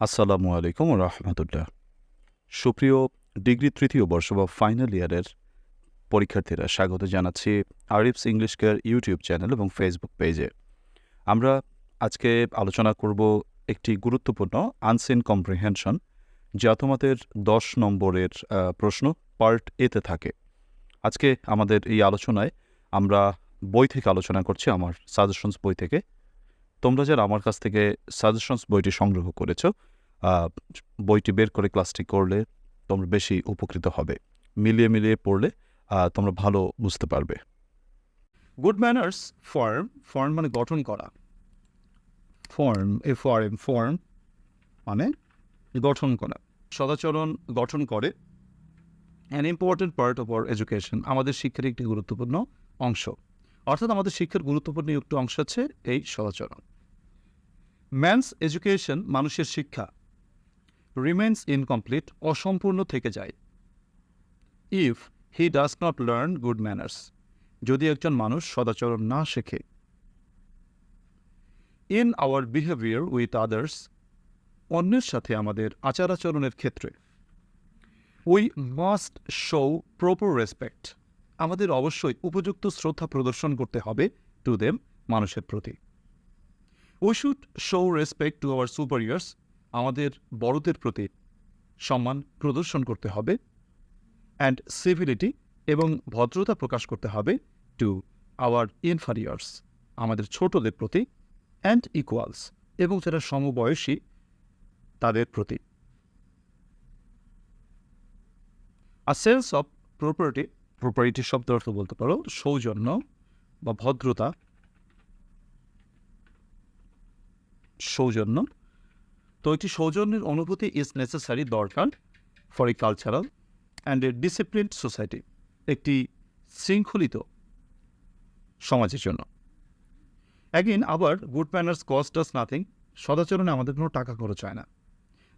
আসসালামু আলাইকুম রহমতুল্লাহ। সুপ্রিয় ডিগ্রি তৃতীয় বর্ষ বা ফাইনাল ইয়ারের পরীক্ষার্থীরা স্বাগত জানাচ্ছি Arif's English care YouTube channel এবং ফেসবুক পেজে। আমরা আজকে আলোচনা করব একটি গুরুত্বপূর্ণ আনসিন কম্প্রিহেনশন যা তোমাদের দশ নম্বরের প্রশ্ন, পার্ট এতে থাকে। আজকে আমাদের এই আলোচনায় আমরা বই থেকে আলোচনা করছি, আমার সাজেশনস বই থেকে। তোমরা যারা আমার কাছ থেকে সাজেশনস বইটি সংগ্রহ করেছ বইটি বের করে ক্লাসটি করলে তোমরা বেশি উপকৃত হবে। মিলিয়ে মিলিয়ে পড়লে তোমরা ভালো বুঝতে পারবে। গুড ম্যানার্স ফর্ম ফর্ম মানে গঠন করা। ফর্ম এ ফর্ম ফর্ম মানে গঠন করা। সদাচরণ গঠন করে an important part of our education আমাদের শিক্ষার একটি গুরুত্বপূর্ণ অংশ। অর্থাৎ আমাদের শিক্ষার গুরুত্বপূর্ণ একটি অংশ হচ্ছে এই সদাচরণ। ম্যানস এডুকেশন মানুষের শিক্ষা। রিমেন্স ইনকমপ্লিট অসম্পূর্ণ থেকে যায়। If he does not learn good manners যদি একজন মানুষ সদাচরণ না শেখে। In our behaviour with others অন্যের সাথে আমাদের আচার আচরণের ক্ষেত্রে। We must show proper respect আমাদের অবশ্যই উপযুক্ত শ্রদ্ধা প্রদর্শন করতে হবে টু দেম মানুষের প্রতি। We should show respect to our superiors আমাদের বড়দের প্রতি সম্মান প্রদর্শন করতে হবে অ্যান্ড সিভিলিটি এবং ভদ্রতা প্রকাশ করতে হবে টু আওয়ার ইনফারিয়ার্স আমাদের ছোটদের প্রতি অ্যান্ড ইকুয়ালস এবং যারা সমবয়সী, তাদের প্রতি। A sense of property property শব্দ অর্থ বলতে পারো, সৌজন্য বা ভদ্রতা সৌজন্য। তো একটি সৌজন্যের অনুভূতি ইজ নেসেসারি দরকার for a cultural and a disciplined society একটি শৃঙ্খলিত সমাজের জন্য। অ্যাগেন আবার good manners cost does nothing সদাচরণে আমাদের কোনো টাকা খরচ হয় না।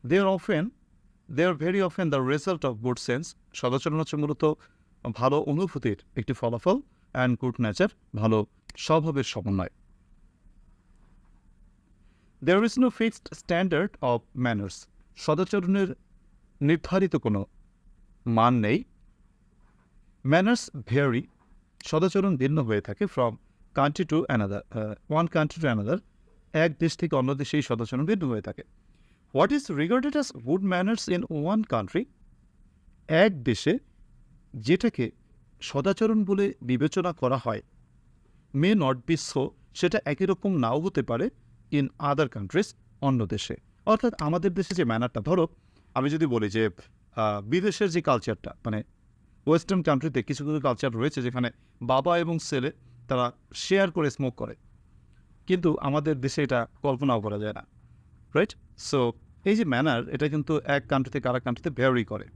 They are often they are very often the result of good sense সদাচরণ হচ্ছে মূলত ভালো অনুভূতির একটি ফলাফল অ্যান্ড গুড নেচার ভালো স্বভাবের সমন্বয়। There is no fixed standard of manners সদাচরণের নির্ধারিত কোনো মান নেই। ম্যানার্স ভেরি সদাচরণ ভিন্ন হয়ে থাকে from country to another one country to another এক দেশ থেকে অন্য দেশে এই সদাচরণ ভিন্ন হয়ে থাকে। What is regarded as good manners in one country এক দেশে যেটাকে সদাচরণ বলে বিবেচনা করা হয় মে নট বি সো সেটা একই রকম নাও হতে পারে। ইন আদার কান্ট্রিজ অন্য দেশে। অর্থাৎ আমাদের দেশে যে ম্যানারটা ধরো, আমি যদি বলি যে বিদেশের যে কালচারটা মানে ওয়েস্টার্ন কান্ট্রিতে কিছু কিছু কালচার রয়েছে যেখানে বাবা এবং ছেলে, তারা শেয়ার করে স্মোক করে। কিন্তু আমাদের দেশে এটা কল্পনাও করা যায় না রাইট সো এই যে ম্যানার এটা কিন্তু এক কান্ট্রি থেকে আরেক কান্ট্রিতে ভ্যারি করে।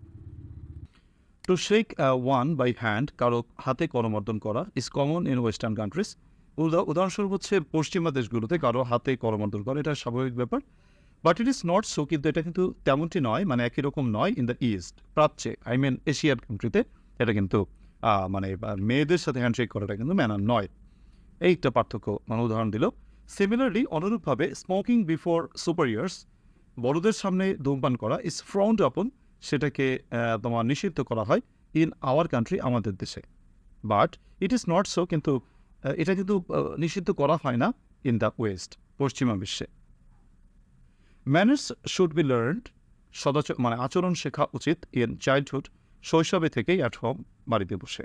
To shake one by hand কারও হাতে করমর্দন করা is common in western countries উদাহরণস্বরূপ হচ্ছে পশ্চিমা দেশগুলোতে কারও হাতে করমর্দন করা, এটা স্বাভাবিক ব্যাপার। But it is not so কিন্তু এটা কিন্তু তেমনটি নয় মানে একই রকম নয় ইন দ্য ইস্ট প্রাচ্যে আই মিন এশিয়ার কান্ট্রিতে এটা কিন্তু মানে মেয়েদের সাথে হ্যান্ডশেক করাটা কিন্তু ম্যানার নয়। এইটা পার্থক্য মানে উদাহরণ দিল। সিমিলারলি অনুরূপভাবে স্মোকিং বিফোর সুপারিয়ার্স বড়দের সামনে ধূমপান করা ইজ ফ্রাউন্ড আপন সেটাকে তোমার নিষিদ্ধ করা হয় ইন আওয়ার কান্ট্রি আমাদের দেশে। But it is not so কিন্তু এটা কিন্তু নিষিদ্ধ করা হয় না ইন দ্য ওয়েস্ট পশ্চিমা বিশ্বে। ম্যানার্স শুড বি লার্নড সদাচ মানে আচরণ শেখা উচিত ইন চাইল্ডহুড শৈশবে থেকেই অ্যাট হোম বাড়িতে বসে।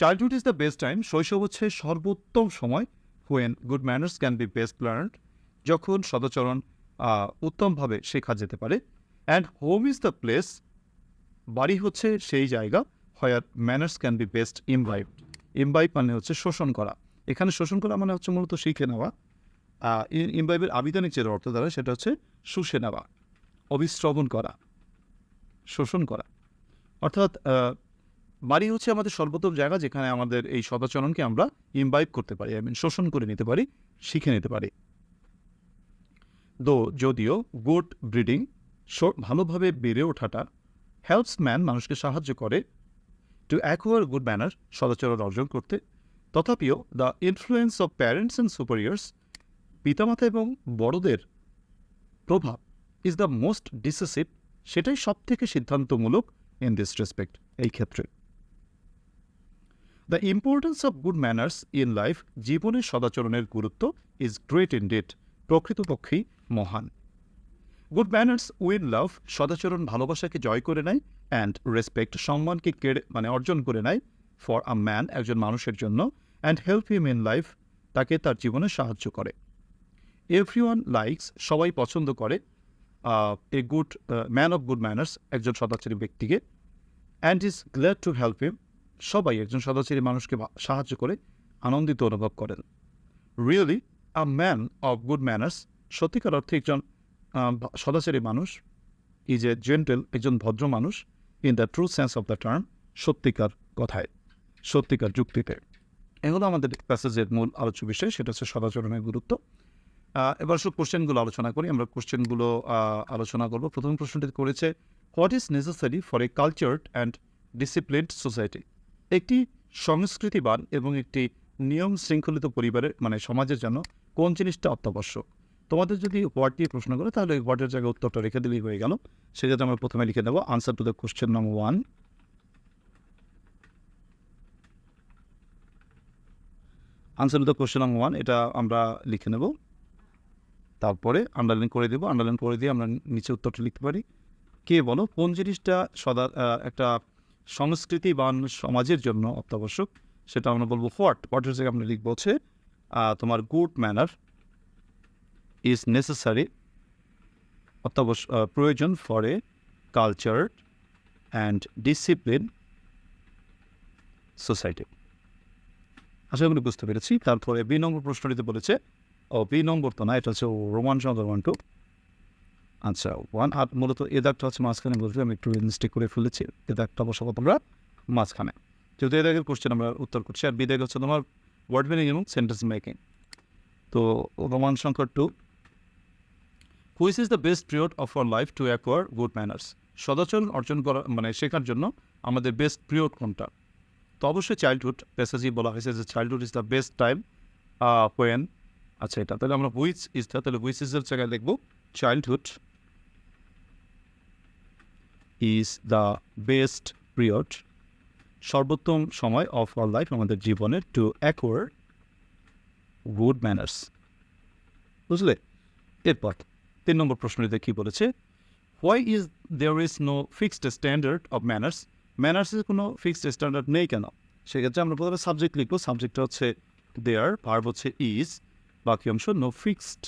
Childhood is the best time শৈশব হচ্ছে সর্বোত্তম সময় when good manners can be best learned যখন সদাচরণ উত্তমভাবে শেখা যেতে পারে। And home is the place বাড়ি হচ্ছে সেই জায়গা where manners can be best imbibe imbibe মানে হচ্ছে শোষণ করা। এখানে শোষণ করা মানে হচ্ছে মূলত শিখে নেওয়া। ইমবাইবের আবিধানিক যে অর্থ দ্বারা, সেটা হচ্ছে শুষে নেওয়া, অবিশ্রবণ করা, শোষণ করা। অর্থাৎ বাড়ি হচ্ছে আমাদের সর্বোত্তম জায়গা যেখানে আমাদের এই সদাচরণকে আমরা ইমবাইব করতে পারি আই মিন শোষণ করে নিতে পারি, শিখে নিতে পারি। দো যদিও গুড ব্রিডিং ভালোভাবে বেড়ে ওঠাটা হেল্পস ম্যান মানুষকে সাহায্য করে টু অ্যাকোয়ার গুড ম্যানার সদাচরণ অর্জন করতে, তথাপিও the influence of parents and superiors পিতামাতা এবং বড়দের প্রভাব ইজ দ্য মোস্ট ডিসেসিভ সেটাই সব থেকে সিদ্ধান্তমূলক ইন দিস রেসপেক্ট এই ক্ষেত্রে। The importance of good manners in life জীবনের সদাচরণের গুরুত্ব ইজ গ্রেট ইন ডেট প্রকৃতপক্ষেই মহান। গুড ম্যানার্স উইন লাভ সদাচরণ, ভালোবাসাকে জয় করে নেয় অ্যান্ড রেসপেক্ট সম্মানকে কেড়ে মানে অর্জন করে নেয় ফর আ ম্যান একজন মানুষের জন্য and help him in life তাকে তার জীবনে সাহায্য করে। এভরি ওয়ান লাইকস সবাই পছন্দ করে a good man of good manners একজন সদাচারী ব্যক্তিকে and is glad to help him সবাই একজন সদাচারী মানুষকে সাহায্য করে, আনন্দিত অনুভব করেন। Really a man of good manners সত্যিকার অর্থে একজন সদাচারী মানুষ ইজ এ জেন্টেল একজন ভদ্র মানুষ in the true sense of the term সত্যিকার কথায়, সত্যিকার যুক্তিতে। এগুলো আমাদের প্যাসেজের মূল আলোচ্য বিষয়, সেটা হচ্ছে সদাচরণের গুরুত্ব। এবার সব কোশ্চেনগুলো আলোচনা করি, আমরা কোশ্চেনগুলো আলোচনা করব। প্রথম প্রশ্নটি করেছে what is necessary for a cultured and disciplined society একটি সংস্কৃতিবান এবং একটি নিয়ম শৃঙ্খলিত পরিবারের মানে সমাজের জন্য কোন জিনিসটা অত্যাবশ্যক? তোমাদের যদি ওয়ার্ড দিয়ে প্রশ্ন করে, তাহলে হোয়াটের জায়গায় উত্তরটা রেখে দিলেই হয়ে গেল। সেক্ষেত্রে আমরা প্রথমে লিখে দেবো answer to the question number one answer to the question number one এটা আমরা লিখে নেব। তারপরে আন্ডারলাইন করে দেবো। আন্ডারলাইন করে দিয়ে আমরা নিচে উত্তরটা লিখতে পারি। কে বলো? কোন জিনিসটা সদা একটা সংস্কৃতিবান সমাজের জন্য অত্যাবশ্যক? সেটা আমরা বলব হোয়াট হোয়াটের জায়গায় আমরা লিখব হচ্ছে তোমার গুড ম্যানার ইজ নেসেসারি অত্যাবশ্য প্রয়োজন for a culture and discipline society আশা করি বুঝতে পেরেছি। তারপরে বি নম্বর প্রশ্নটিতে বলেছে, ও বি নম্বর তো না, এটা হচ্ছে রোমান সংখ্যা ওয়ান টু আচ্ছা ওয়ান আর মূলত এ দাগটা হচ্ছে মাঝখানে বলতে আমি একটু মিস্টেক করে ফেলেছি এ দাগটা বসাবো তোমরা মাঝখানে। যেহেতু এ দাগের কোশ্চেন আমরা উত্তর করছি, আর বি দাগ হচ্ছে তোমার ওয়ার্ড মিনিং এবং সেন্টেন্স মেকিং তো রোমান সংখ্যা two which is the best period of our life to acquire good manners সদাচরণ অর্জন করা মানে শেখার জন্য আমাদের বেস্ট পিরিয়ড কোনটা? তো অবশ্যই চাইল্ডহুড প্যাসেজই বলা হয়েছে যে childhood is the best time when আচ্ছা এটা, তাহলে আমরা হুইচ ইজ দ্য তাহলে হুইচ ইজের জায়গায় দেখব। Childhood is the best period সর্বোত্তম সময় অফ আর লাইফ আমাদের জীবনের টু অ্যাকোয়ার গুড ম্যানার্স বুঝলে? এরপর তিন নম্বর প্রশ্নটিতে কী বলেছে? Why is there is no fixed standard of manners ম্যানার্সের কোনো ফিক্সড স্ট্যান্ডার্ড নেই কেন? সেক্ষেত্রে আমরা প্রথমে সাবজেক্ট লিখব। সাবজেক্টটা হচ্ছে দেয়ার ভার্ব হচ্ছে ইজ বাকি অংশ no fixed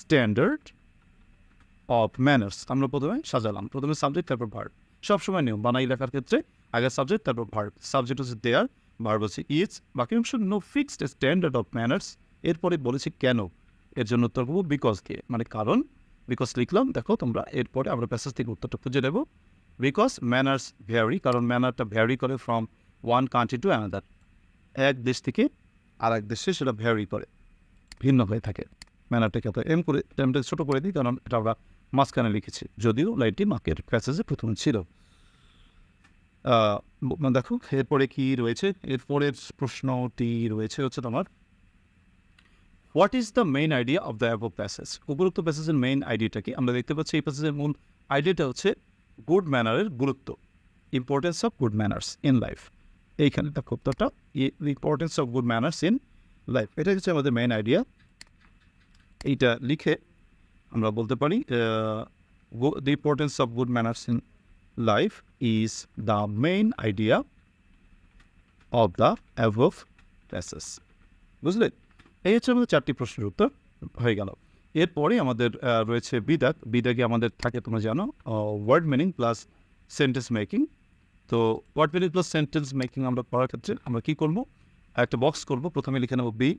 standard of manners আমরা প্রথমে সাজালাম। প্রথমে সাবজেক্ট তারপর ভার্ব সবসময় নিয়ম, বানাই লেখার ক্ষেত্রে আগে সাবজেক্ট তারপর ভার্ব সাবজেক্ট হচ্ছে দেয়ার ভার্ব হচ্ছে ইজ বাকি অংশ no fixed standard of manners এরপরে বলেছে কেন? এর জন্য উত্তর করব বিকজ দিয়ে মানে কারণ বিকজ লিখলাম, দেখো তোমরা এরপরে আমরা প্যাসেজ থেকে উত্তরটা খুঁজে নেব। বিকজ ম্যানার্স ভ্যারি কারণ ম্যানারটা ভ্যারি করে from one country to another এক দেশ থেকে আর এক দেশে সেটা ভ্যারি করে, ভিন্ন হয়ে থাকে। ম্যানারটাকে আমরা এম করে টাইমটা ছোটো করে দিই, কারণ এটা আমরা মাঝখানে লিখেছি। যদিও লাইনটি মাকের প্যাসেজে প্রথমে ছিল। দেখো, এরপরে কি রয়েছে? এরপরের প্রশ্নটি রয়েছে হচ্ছে তোমার what is the main idea of the above passage উপরোক্ত প্যাসেজের মেইন আইডিয়াটা কি? আমরা দেখতে পাচ্ছি এই প্যাসেজের মূল আইডিয়াটা হচ্ছে গুড ম্যানারের গুরুত্ব importance of good manners in life এইখানে দেখো উত্তরটা importance of good manners in life এটা হচ্ছে আমাদের মেইন আইডিয়া এইটা লিখে আমরা বলতে পারি the importance of good manners in life is the main idea of the above passage বুঝলে? এই হচ্ছে আমাদের চারটি প্রশ্নের উত্তর হয়ে গেল। এরপরে আমাদের রয়েছে বিদাক বিদাকে আমাদের থাকে, তোমরা জানো word meaning plus sentence making তো word meaning plus sentence making আমরা করার ক্ষেত্রে আমরা কী করব? একটা বক্স করব। প্রথমে লিখে নেব বি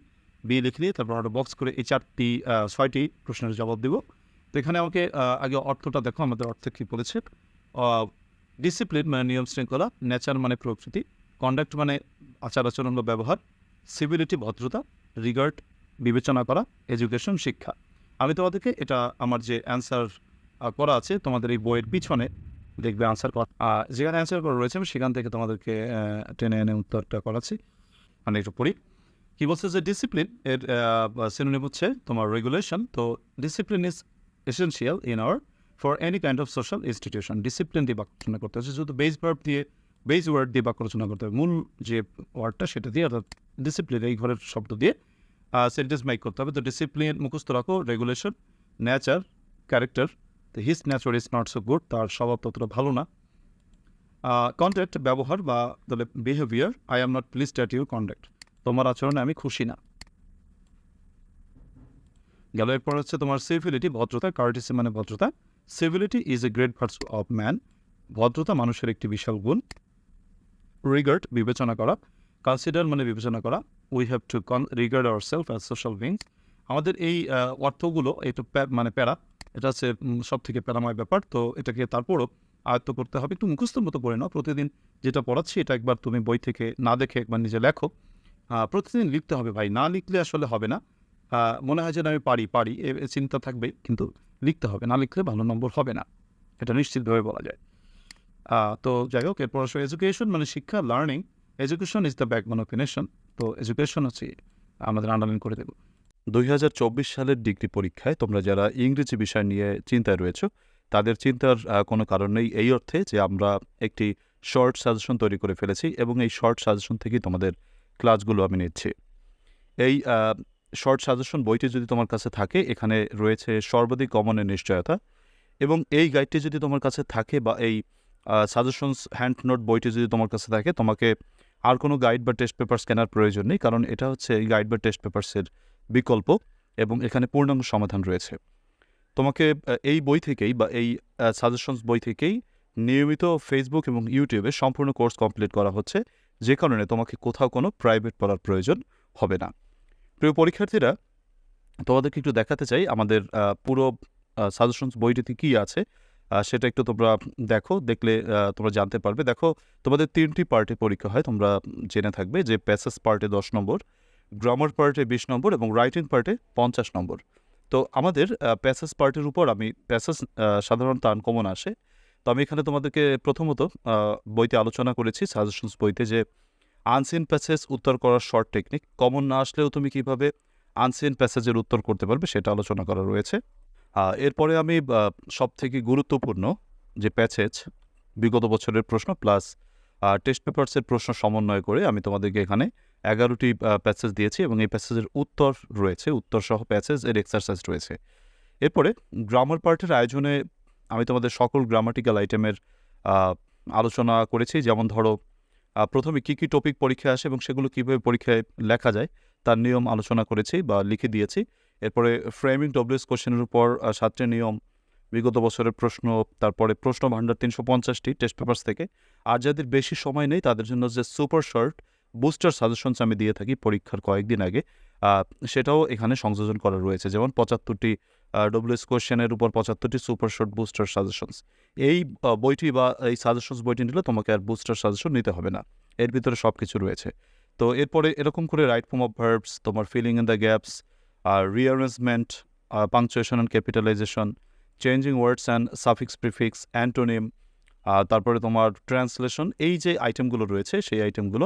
বি লিখে দিয়ে তারপর একটা বক্স করে এই চারটি ছয়টি প্রশ্নের জবাব দেব। তো এখানে আমাকে আগে অর্থটা দেখো, আমাদের অর্থে কী বলেছে। ডিসিপ্লিন মানে নিয়ম শৃঙ্খলা নেচার মানে প্রকৃতি কন্ডাক্ট মানে আচার আচরণ বা ব্যবহার সিভিলিটি ভদ্রতা রিগার্ড, বিবেচনা করা, এডুকেশন, শিক্ষা। আমি তোমাদেরকে এটা, আমার যে অ্যান্সার করা আছে, তোমাদের এই বইয়ের পিছনে দেখবে আনসার করা। যেখানে অ্যান্সার করা রয়েছে, আমি সেখান থেকে তোমাদেরকে টেনে এনে উত্তরটা করাচ্ছি। মানে একটু পড়ি। কি বলছে যে ডিসিপ্লিন এর সিনোনিম হচ্ছে তোমার রেগুলেশন তো discipline is essential in our for any kind of social institution discipline দিয়ে বাক্য করতে হচ্ছে। শুধু বেস ভার্ব দিয়ে বেস ওয়ার্ড দিয়ে বাক্য রচনা করতে হবে। মূল যে ওয়ার্ডটা সেটা দিয়ে অর্থাৎ ডিসিপ্লিন এই ঘরের শব্দ দিয়ে সেন্টেন্স মেক করতে হবে। তো ডিসিপ্লিন মুখস্থ রাখো রেগুলেশন নেচার ক্যারেক্টার তো his nature is not so good তার স্বভাব ততটা ভালো না। কন্ট্যাক্ট ব্যবহার বা তাহলে behaviour I am not please at your conduct তোমার আচরণে আমি খুশি না। গেল এরপর হচ্ছে তোমার সিভিলিটি ভদ্রতা কার্টিসি মানে ভদ্রতা। Civility is a great virtue of man ভদ্রতা মানুষের একটি বিশাল গুণ। রিগার্ড বিবেচনা করা কনসিডার মানে বিবেচনা করা we have to con regard our self as social beings আমাদের এই অর্থগুলো এটা মানে প্যারা, এটা হচ্ছে সব থেকে প্যারাময় ব্যাপার, তো এটাকে তারপরও আয়ত্ত করতে হবে। একটু মুখস্থর মতো করে নাও, প্রতিদিন যেটা পড়াচ্ছি, এটা একবার তুমি বই থেকে না দেখে একবার নিজে লেখো। প্রতিদিন লিখতে হবে ভাই, না লিখলে আসলে হবে না। মনে হয় যে আমি পারি পারি, এ চিন্তা থাকবে কিন্তু লিখতে হবে, না লিখলে ভালো নম্বর হবে না। এটা নিশ্চিতভাবে বলা যায়। তো যাই হোক, এরপর আসলে এডুকেশন মানে শিক্ষা learning education is the backbone of nation তো এডুকেশন হচ্ছে আমাদের আন্ডারলাইন করে দেব। দুই হাজার চব্বিশ সালের ডিগ্রি পরীক্ষায় তোমরা যারা ইংরেজি বিষয় নিয়ে চিন্তায় রয়েছো, তাদের চিন্তার কোনো কারণ নেই এই অর্থে যে আমরা একটি শর্ট সাজেশন তৈরি করে ফেলেছি এবং এই শর্ট সাজেশন থেকেই তোমাদের ক্লাসগুলো আমি নিচ্ছি। এই শর্ট সাজেশন বইটি যদি তোমার কাছে থাকে, এখানে রয়েছে সর্বাধিক কমনের নিশ্চয়তা এবং এই গাইডটি যদি তোমার কাছে থাকে বা এই সাজেশনস হ্যান্ড নোট বইটি যদি তোমার কাছে থাকে, তোমাকে আর কোনো গাইড বা টেস্ট পেপার কেনার প্রয়োজন নেই, কারণ এটা হচ্ছে এই গাইড বা টেস্ট পেপারসের বিকল্প এবং এখানে পূর্ণাঙ্গ সমাধান রয়েছে। তোমাকে এই বই থেকেই বা এই সাজেশনস বই থেকেই নিয়মিত ফেসবুক এবং ইউটিউবে সম্পূর্ণ কোর্স কমপ্লিট করা হচ্ছে, যে কারণে তোমাকে কোথাও কোনো প্রাইভেট পড়ার প্রয়োজন হবে না। প্রিয় পরীক্ষার্থীরা, তোমাদেরকে একটু দেখাতে চাই আমাদের পুরো সাজেশনস বইটিতে কী আছে। সেটা একটু তোমরা দেখো, দেখলে তোমরা জানতে পারবে। দেখো, তোমাদের তিনটি পার্টে পরীক্ষা হয়, তোমরা জেনে থাকবে যে প্যাসেজ পার্টে দশ নম্বর গ্রামার পার্টে বিশ নম্বর এবং রাইটিং পার্টে পঞ্চাশ নম্বর। তো আমাদের প্যাসেজ পার্টের উপর আমি প্যাসেজ সাধারণত আনকমন আসে। তো আমি এখানে তোমাদেরকে প্রথমত বইতে আলোচনা করেছি সাজেশনস বইতে যে আনসিন প্যাসেজ উত্তর করার শর্ট টেকনিক কমন না আসলেও তুমি কীভাবে আনসিন প্যাসেজের উত্তর করতে পারবে, সেটা আলোচনা করা রয়েছে। এরপরে আমি সব থেকে গুরুত্বপূর্ণ যে প্যাসেজ, বিগত বছরের প্রশ্ন প্লাস টেস্ট পেপার্সের প্রশ্ন সমন্বয় করে আমি তোমাদেরকে এখানে এগারোটি প্যাসেজ দিয়েছি এবং এই প্যাসেজের উত্তর রয়েছে উত্তর সহ প্যাসেজ এর এক্সারসাইজ রয়েছে। এরপরে গ্রামার পার্টের আয়োজনে আমি তোমাদের সকল গ্রামাটিক্যাল আইটেমের আলোচনা করেছি। যেমন ধরো প্রথমে কী কী টপিক পরীক্ষায় আসে এবং সেগুলো কীভাবে পরীক্ষায় লেখা যায়, তার নিয়ম আলোচনা করেছি বা লিখে দিয়েছি। এরপরে ফ্রেমিং ডব্লিউএস কোশ্চেনের উপর সাতটি নিয়ম, বিগত বছরের প্রশ্ন, তারপরে প্রশ্ন ভাণ্ডার তিনশো পঞ্চাশটি টেস্ট পেপার্স থেকে। আর যাদের বেশি সময় নেই, তাদের জন্য যে সুপার শর্ট বুস্টার সাজেশনস আমি দিয়ে থাকি পরীক্ষার কয়েকদিন আগে সেটাও এখানে সংযোজন করা রয়েছে। যেমন পঁচাত্তরটি ডব্লিউএস কোশ্চেনের উপর পঁচাত্তরটি সুপার শর্ট বুস্টার সাজেশনস এই বইটি বা এই সাজেশনস বইটি নিলে তোমাকে আর বুস্টার সাজেশন নিতে হবে না। এর ভিতরে সব কিছু রয়েছে। তো এরপরে এরকম করে রাইট ফর্ম অফ ভার্বস তোমার filling in the gaps R rearrangement punctuation and capitalization changing words and suffix prefix antonym তারপরে তোমার ট্রান্সলেশন এই যে আইটেমগুলো রয়েছে, সেই আইটেমগুলো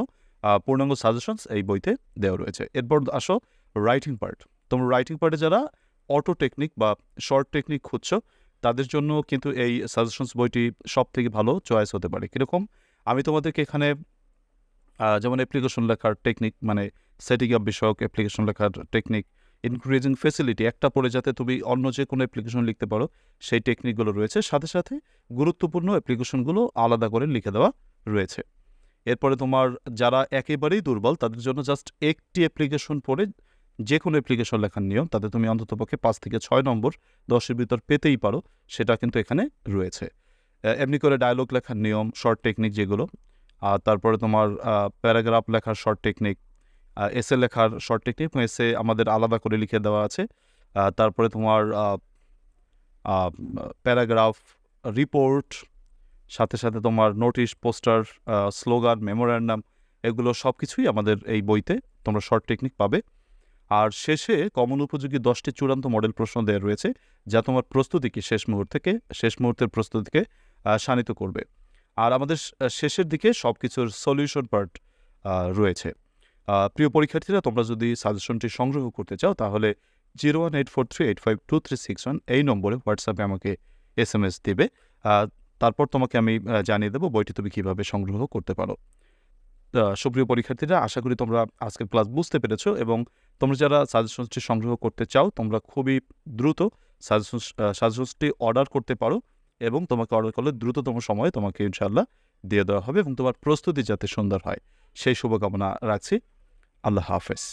পূর্ণাঙ্গ সাজেশনস এই বইতে দেওয়া রয়েছে। এরপর আসো রাইটিং পার্ট তোমরা রাইটিং পার্টে যারা অটো টেকনিক বা শর্ট টেকনিক খুঁজছো, তাদের জন্য কিন্তু এই সাজেশনস বইটি সব থেকে ভালো চয়েস হতে পারে। কীরকম? আমি তোমাদেরকে এখানে যেমন অ্যাপ্লিকেশন লেখার টেকনিক মানে সেটিং আপ বিষয়ক অ্যাপ্লিকেশন লেখার টেকনিক ইনক্রিজিং ফেসিলিটি একটা পড়ে যাতে তুমি অন্য যে কোনো অ্যাপ্লিকেশন লিখতে পারো, সেই টেকনিকগুলো রয়েছে। সাথে সাথে গুরুত্বপূর্ণ অ্যাপ্লিকেশনগুলো আলাদা করে লিখে দেওয়া রয়েছে। এরপরে তোমার যারা একেবারেই দুর্বল, তাদের জন্য জাস্ট একটি অ্যাপ্লিকেশন পড়ে যে কোনো অ্যাপ্লিকেশন লেখার নিয়ম, তাতে তুমি অন্ততপক্ষে পাঁচ থেকে ছয় নম্বর দশের ভিতর পেতেই পারো, সেটা কিন্তু এখানে রয়েছে। এমনি করে ডায়লগ লেখার নিয়ম শর্ট টেকনিক যেগুলো, আর তারপরে তোমার প্যারাগ্রাফ লেখার শর্ট টেকনিক এসে লেখার শর্ট টেকনিক এসে আমাদের আলাদা করে লিখে দেওয়া আছে। তারপরে তোমার প্যারাগ্রাফ রিপোর্ট সাথে সাথে তোমার নোটিশ পোস্টার স্লোগান মেমোরান্ডাম এগুলো সব কিছুই আমাদের এই বইতে তোমরা শর্ট টেকনিক পাবে। আর শেষে কমন উপযোগী দশটি চূড়ান্ত মডেল প্রশ্ন দেওয়া রয়েছে, যা তোমার প্রস্তুতিকে শেষ মুহূর্তে শেষ মুহূর্তের প্রস্তুতিকে শানিত করবে। আর আমাদের শেষের দিকে সব কিছুর সলিউশন পার্ট রয়েছে। প্রিয় পরীক্ষার্থীরা, তোমরা যদি সাজেশনটি সংগ্রহ করতে চাও, তাহলে zero one eight four three eight five two three six one এই নম্বরে হোয়াটসঅ্যাপে আমাকে এস এম এস দেবে তারপর তোমাকে আমি জানিয়ে দেবো বইটি তুমি কীভাবে সংগ্রহ করতে পারো। সুপ্রিয় পরীক্ষার্থীরা, আশা করি তোমরা আজকের ক্লাস বুঝতে পেরেছ এবং তোমরা যারা সাজেশনসটি সংগ্রহ করতে চাও, তোমরা খুবই দ্রুত সাজেশন সাজেশনসটি অর্ডার করতে পারো এবং তোমাকে অর্ডার করলে দ্রুততম সময়ে তোমাকে ইনশাল্লাহ দিয়ে দেওয়া হবে এবং তোমার প্রস্তুতি যাতে সুন্দর হয়। সেই শুভকামনা রাখছি। আল্লাহ হাফেজ